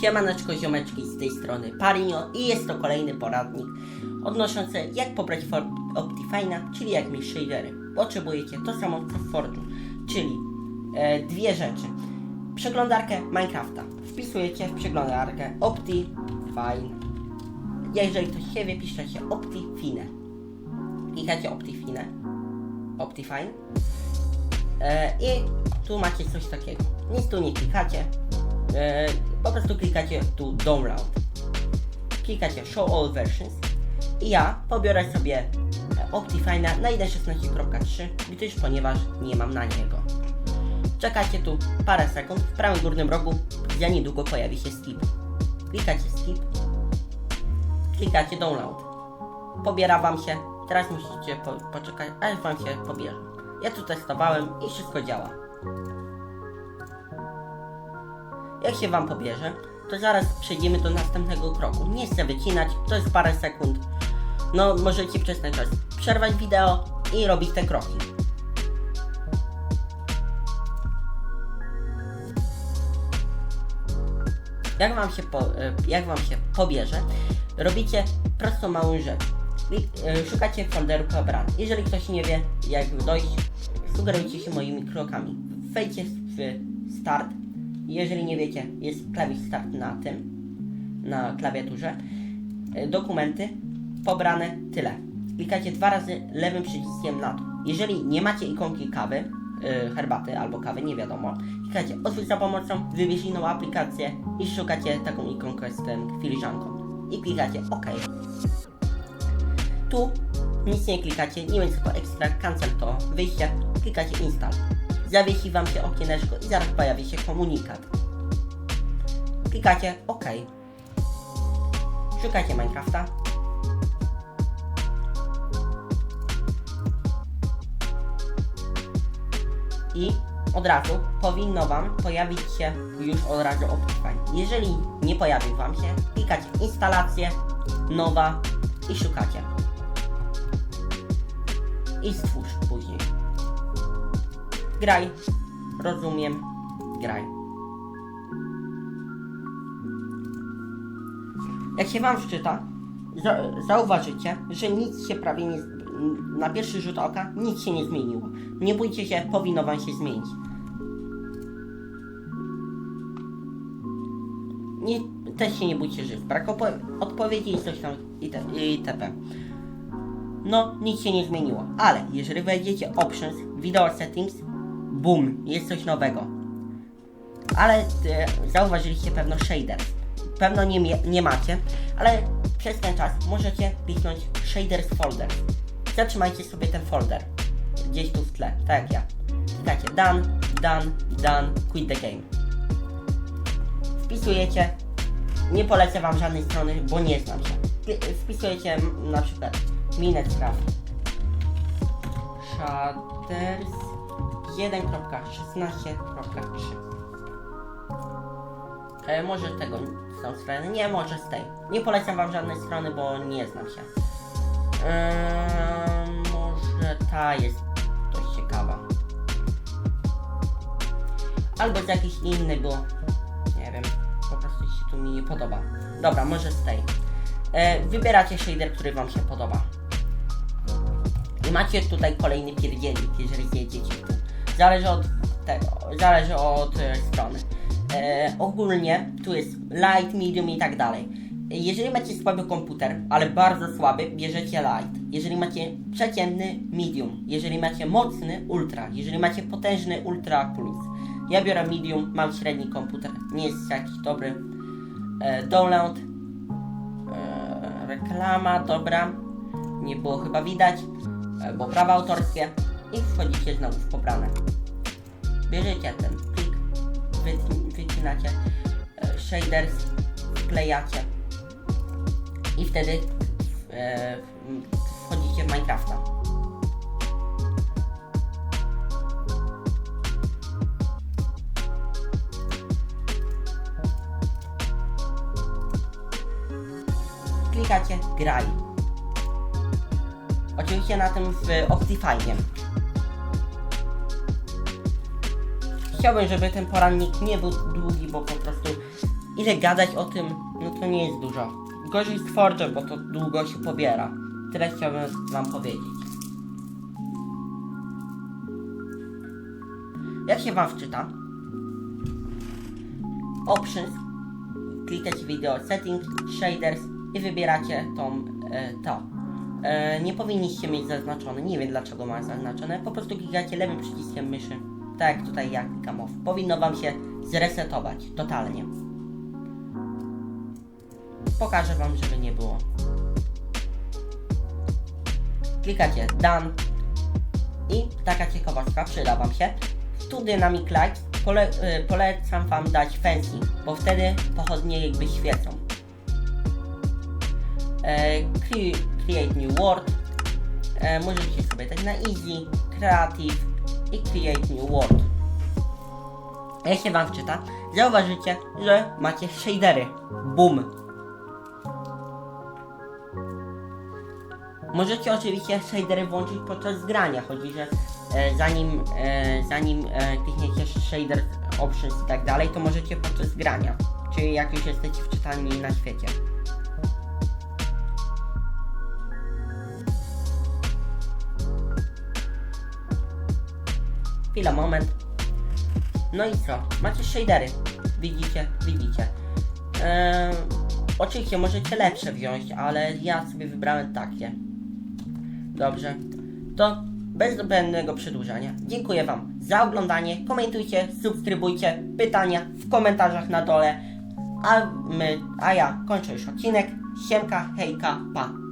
Siemaneczko ziomeczki z tej strony Parinio i jest to kolejny poradnik odnoszący jak pobrać Optifine'a, czyli jak mieć shadery. Potrzebujecie to samo co w Fordu, czyli e, dwie rzeczy. Przeglądarkę Minecrafta. Wpisujecie w przeglądarkę Optifine. Jeżeli ktoś nie wie, piszecie Optifine. Klikacie Optifine. Optifine. E, I tu macie coś takiego. Nic tu nie klikacie. E, po prostu klikacie tu Download. Klikacie Show All Versions. I ja pobiorę sobie Optifine'a na 1.16.3, gdyż ponieważ nie mam na niego. Czekacie tu parę sekund. W prawym górnym rogu za niedługo pojawi się skip. Klikacie skip. Klikacie download. Pobiera wam się. Teraz musicie po, poczekać, aż wam się pobierze. Ja tu testowałem i wszystko działa. Jak się wam pobierze, to zaraz przejdziemy do następnego kroku. Nie chcę wycinać, to jest parę sekund. No, możecie przez ten czas przerwać wideo i robić te kroki. Jak wam się, po, e, jak wam się pobierze, robicie prostą małą rzecz. E, Szukacie folderu pobran. Jeżeli ktoś nie wie, jak dojść, sugerujcie się moimi krokami. Wejdźcie w start. Jeżeli nie wiecie, jest klawisz start na tym, na klawiaturze. E, Dokumenty, pobrane, tyle. Klikacie dwa razy lewym przyciskiem na to. Jeżeli nie macie ikonki kawy, y, herbaty albo kawy, nie wiadomo, klikacie otwórz za pomocą, wybierz inną aplikację i szukacie taką ikonkę z tym filiżanką. I klikacie OK. Tu nic nie klikacie, nie będzie tylko ekstra, cancel to wyjście, klikacie install. Zawiesi Wam się okieneczko i zaraz pojawi się komunikat. Klikacie OK. Szukacie Minecrafta. I od razu powinno Wam pojawić się już od razu Optifine. Jeżeli nie pojawi Wam się, klikacie instalację, nowa i szukacie. I stwórz później. Graj. Rozumiem. Graj. Jak się Wam wczyta, za zauważycie, że nic się prawie nie. Na pierwszy rzut oka nic się nie zmieniło. Nie bójcie się, powinno Wam się zmienić. Nie, też się nie bójcie, że brak odpowiedzi i coś tam itp. No, nic się nie zmieniło. Ale jeżeli wejdziecie Options, Video Settings, boom, jest coś nowego. Ale e, zauważyliście pewno shaders. Pewno nie, nie macie, ale przez ten czas możecie kliknąć Shaders Folder. Zatrzymajcie sobie ten folder. Gdzieś tu w tle, tak jak ja. Klikacie Done, Done, Done, Quit the Game. Wpisujecie. Nie polecę Wam żadnej strony, bo nie znam się. Wpisujecie na przykład Minecraft Shaders 1.16.3 e, Może tego z strony, nie może z tej. Nie polecam wam żadnej strony, bo nie znam się. Eee, może ta jest dość ciekawa. Albo z jakiejś innej, bo nie wiem, po prostu się tu mi nie podoba. Dobra, może z tej. E, wybieracie shader, który wam się podoba. I macie tutaj kolejny pierdzielik, jeżeli zjedziecie tu. Zależy od tego, zależy od e, strony. E, ogólnie tu jest light, medium i tak dalej. Jeżeli macie słaby komputer, ale bardzo słaby, bierzecie light. Jeżeli macie przeciętny, medium. Jeżeli macie mocny, ultra. Jeżeli macie potężny, ultra plus. Ja biorę medium, mam średni komputer, nie jest jakiś dobry. E, download. E, reklama, dobra. Nie było chyba widać, e, bo prawa autorskie. I wchodzicie znowu w pobrane. Bierzecie ten plik, wyci- wycinacie e, shaders, wklejacie i wtedy e, wchodzicie w Minecrafta. Klikacie graj. Oczywiście na tym w Optifine. Chciałbym, żeby ten porannik nie był długi, bo po prostu ile gadać o tym, no to nie jest dużo. Gorzej z Forge, bo to długo się pobiera. Tyle chciałbym wam powiedzieć. Jak się wam wczyta? Options. Klikacie video Settings, Shaders i wybieracie tą, e, to. E, nie powinniście mieć zaznaczone, nie wiem dlaczego ma zaznaczone, po prostu klikacie lewym przyciskiem myszy. Tak jak tutaj ja klikam off. Powinno wam się zresetować totalnie. Pokażę wam, żeby nie było. Klikacie Done i taka ciekawostka przyda wam się. Tu Dynamic Light pole, y, polecam wam dać fancy, bo wtedy pochodnie jakby świecą. E, cre- create New World. E, możecie sobie dać na Easy, Creative i Create New World. Jak się wam wczyta, zauważycie, że macie shadery. Boom. Możecie oczywiście shadery włączyć podczas grania, chodzi, że e, zanim, e, zanim e, klikniecie shader options i tak dalej, to możecie podczas grania, czyli jak już jesteście wczytani na świecie. Chwila, moment. No i co? Macie shadery. Widzicie? Widzicie. Eee, oczywiście możecie lepsze wziąć, ale ja sobie wybrałem takie. Dobrze. To bez zbędnego przedłużania. Dziękuję Wam za oglądanie. Komentujcie, subskrybujcie, pytania w komentarzach na dole. A my, a ja kończę już odcinek. Siemka, hejka, pa.